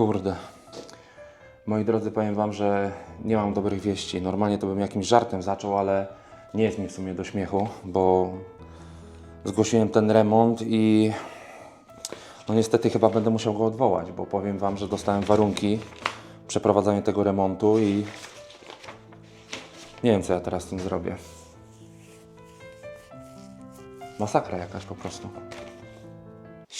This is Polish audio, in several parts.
Kurde. Moi drodzy, powiem Wam, że nie mam dobrych wieści. Normalnie to bym jakimś żartem zaczął, ale nie jest mi w sumie do śmiechu, bo zgłosiłem ten remont i no niestety chyba będę musiał go odwołać, bo powiem Wam, że dostałem warunki przeprowadzania tego remontu i nie wiem, co ja teraz z tym zrobię. Masakra jakaś po prostu.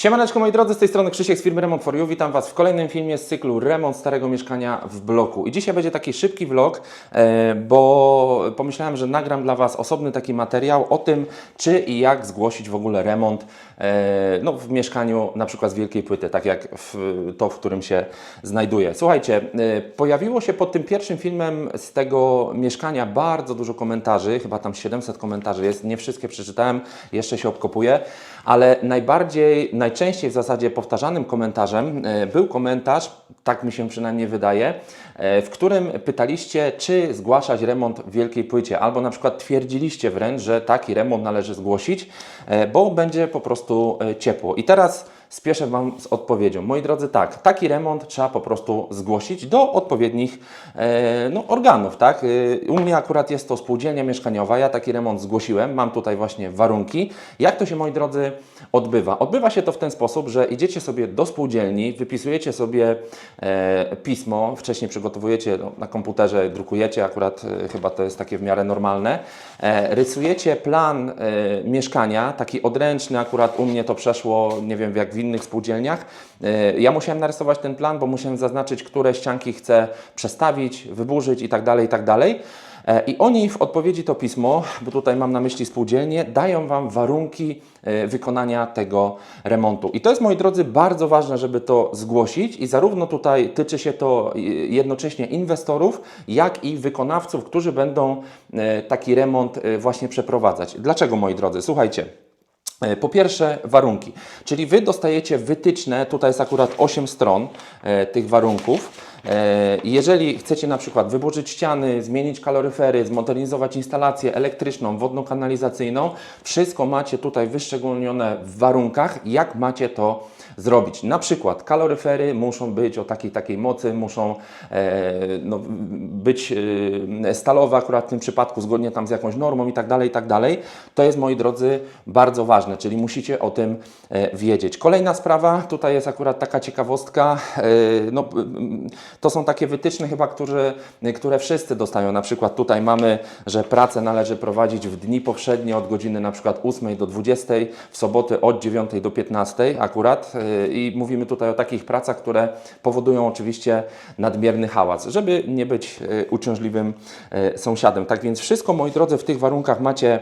Siemaneczko moi drodzy, z tej strony Krzysiek z firmy Remont for You. Witam Was w kolejnym filmie z cyklu Remont starego mieszkania w bloku. I dzisiaj będzie taki szybki vlog, e, bo pomyślałem, że nagram dla Was osobny taki materiał o tym, czy i jak zgłosić w ogóle remont e, no, w mieszkaniu na przykład z wielkiej płyty, tak jak w, to, w którym się znajduję. Słuchajcie, e, pojawiło się pod tym pierwszym filmem z tego mieszkania bardzo dużo komentarzy, chyba tam 700 komentarzy jest, nie wszystkie przeczytałem, jeszcze się obkopuję, ale najbardziej, najczęściej w zasadzie powtarzanym komentarzem e, był komentarz, tak mi się przynajmniej wydaje, e, w którym pytaliście, czy zgłaszać remont w wielkiej płycie, albo na przykład twierdziliście wręcz, że taki remont należy zgłosić, e, bo będzie po prostu ciepło. I teraz spieszę Wam z odpowiedzią. Moi drodzy, tak, taki remont trzeba po prostu zgłosić do odpowiednich e, no, organów, tak? E, U mnie akurat jest to spółdzielnia mieszkaniowa, ja taki remont zgłosiłem, mam tutaj właśnie warunki. Jak to się, moi drodzy, odbywa? Odbywa się to w ten sposób, że idziecie sobie do spółdzielni, wypisujecie sobie e, pismo, wcześniej przygotowujecie no, na komputerze, drukujecie, akurat chyba to jest takie w miarę normalne, rysujecie plan mieszkania, taki odręczny, akurat u mnie to przeszło, nie wiem jak innych spółdzielniach. E, Ja musiałem narysować ten plan, bo musiałem zaznaczyć, które ścianki chcę przestawić, wyburzyć i tak dalej, i tak. E, I oni w odpowiedzi to pismo, bo tutaj mam na myśli spółdzielnie, dają Wam warunki e, wykonania tego remontu. I to jest, moi drodzy, bardzo ważne, żeby to zgłosić i zarówno tutaj tyczy się to jednocześnie inwestorów, jak i wykonawców, którzy będą taki remont właśnie przeprowadzać. Dlaczego, moi drodzy? Słuchajcie. E, Po pierwsze, warunki, czyli Wy dostajecie wytyczne, tutaj jest akurat 8 stron e, tych warunków. E, jeżeli chcecie na przykład wyburzyć ściany, zmienić kaloryfery, zmodernizować instalację elektryczną, wodno-kanalizacyjną, wszystko macie tutaj wyszczególnione w warunkach, jak macie to zrobić. Na przykład kaloryfery muszą być o takiej takiej mocy, muszą e, no, być e, stalowe akurat w tym przypadku, zgodnie tam z jakąś normą i tak dalej, i tak dalej. To jest, moi drodzy, bardzo ważne, czyli musicie o tym e, wiedzieć. Kolejna sprawa, tutaj jest akurat taka ciekawostka, e, no, to są takie wytyczne chyba, które, które wszyscy dostają. Na przykład tutaj mamy, że pracę należy prowadzić w dni powszednie od godziny na przykład 8 do 20, w soboty od 9 do 15 akurat i mówimy tutaj o takich pracach, które powodują oczywiście nadmierny hałas, żeby nie być e, uciążliwym e, sąsiadem. Tak więc wszystko, moi drodzy, w tych warunkach macie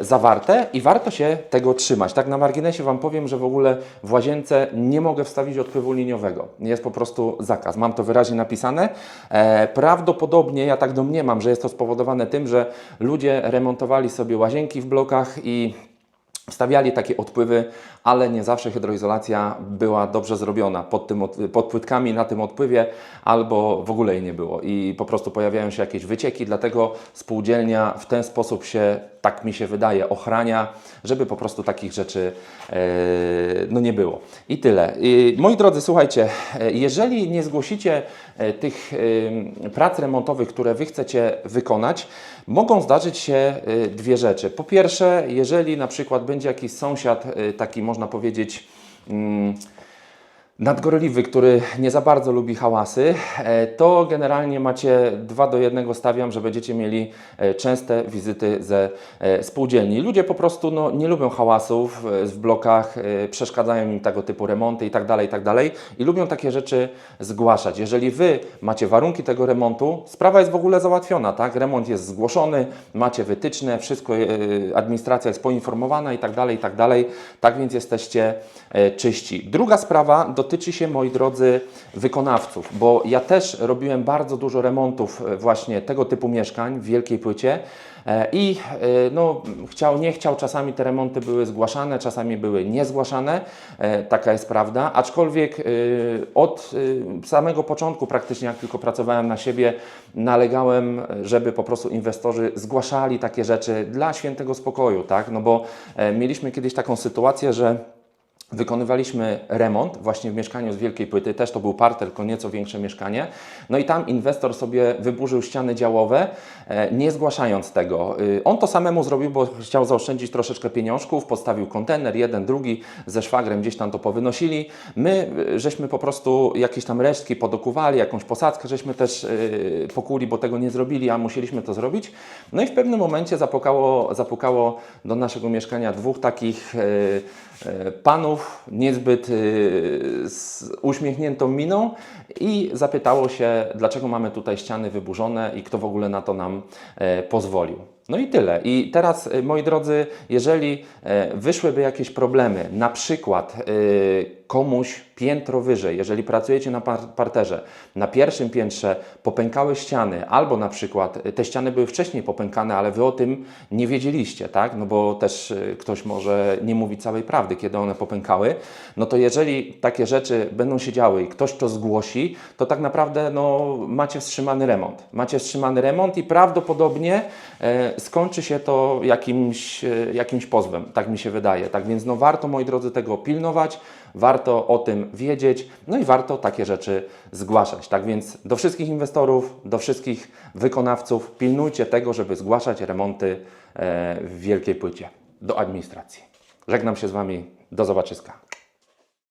zawarte i warto się tego trzymać. Tak na marginesie Wam powiem, że w ogóle w łazience nie mogę wstawić odpływu liniowego. Jest po prostu zakaz. Mam to wyraźnie napisane. E, prawdopodobnie, ja tak domniemam, że jest to spowodowane tym, że ludzie remontowali sobie łazienki w blokach i Wstawiali takie odpływy, ale nie zawsze hydroizolacja była dobrze zrobiona pod, tym, od- pod płytkami na tym odpływie, albo w ogóle jej nie było i po prostu pojawiają się jakieś wycieki, dlatego spółdzielnia w ten sposób się, tak mi się wydaje, ochrania, żeby po prostu takich rzeczy e, no nie było. I tyle. I, moi drodzy, słuchajcie, e, jeżeli nie zgłosicie e, tych e, prac remontowych, które Wy chcecie wykonać, mogą zdarzyć się e, dwie rzeczy. Po pierwsze, jeżeli na przykład będzie jakiś sąsiad, e, taki można powiedzieć, mm, nadgorliwy, który nie za bardzo lubi hałasy, e, to generalnie macie dwa do jednego stawiam, że będziecie mieli e, częste wizyty ze e, spółdzielni. Ludzie po prostu no, nie lubią hałasów w blokach, przeszkadzają im tego typu remonty i tak dalej, i tak i lubią takie rzeczy zgłaszać. Jeżeli Wy macie warunki tego remontu, sprawa jest w ogóle załatwiona, tak? Remont jest zgłoszony, macie wytyczne, wszystko, administracja jest poinformowana i tak dalej, i tak więc jesteście czyści. Druga sprawa dotyczy się, moi drodzy, wykonawców, bo ja też robiłem bardzo dużo remontów e, właśnie tego typu mieszkań w wielkiej płycie. E, I e, no, chciał, nie chciał, czasami te remonty były zgłaszane, czasami były niezgłaszane, taka jest prawda. Aczkolwiek od samego początku, praktycznie jak tylko pracowałem na siebie, nalegałem, żeby po prostu inwestorzy zgłaszali takie rzeczy dla świętego spokoju, tak? No bo mieliśmy kiedyś taką sytuację, że Wykonywaliśmy remont właśnie w mieszkaniu z wielkiej płyty, też to był parter, tylko nieco większe mieszkanie. No i tam inwestor sobie wyburzył ściany działowe, e, nie zgłaszając tego. Y, On to samemu zrobił, bo chciał zaoszczędzić troszeczkę pieniążków, postawił kontener, jeden, drugi, ze szwagrem gdzieś tam to powynosili. My y, żeśmy po prostu jakieś tam resztki podokuwali, jakąś posadzkę żeśmy też y, pokuli, bo tego nie zrobili, a musieliśmy to zrobić. No i w pewnym momencie zapukało, zapukało do naszego mieszkania dwóch takich y, niezbyt y, z uśmiechniętą miną i zapytało się, dlaczego mamy tutaj ściany wyburzone i kto w ogóle na to nam e, pozwolił. No i tyle. I teraz, e, moi drodzy, jeżeli e, wyszłyby jakieś problemy, na przykład komuś piętro wyżej, jeżeli pracujecie na par- parterze, na pierwszym piętrze popękały ściany, albo na przykład e, te ściany były wcześniej popękane, ale wy o tym nie wiedzieliście, tak? No bo też e, ktoś może nie mówi całej prawdy, kiedy one popękały, no to jeżeli takie rzeczy będą się działy i ktoś to zgłosi, to tak naprawdę no, macie wstrzymany remont. Macie wstrzymany remont i prawdopodobnie e, skończy się to jakimś, e, jakimś pozwem, tak mi się wydaje. Tak więc no, warto, moi drodzy, tego pilnować, warto o tym wiedzieć, no i warto takie rzeczy zgłaszać. Tak więc do wszystkich inwestorów, do wszystkich wykonawców, pilnujcie tego, żeby zgłaszać remonty e, w wielkiej płycie do administracji. Żegnam się z Wami, do zobaczyska.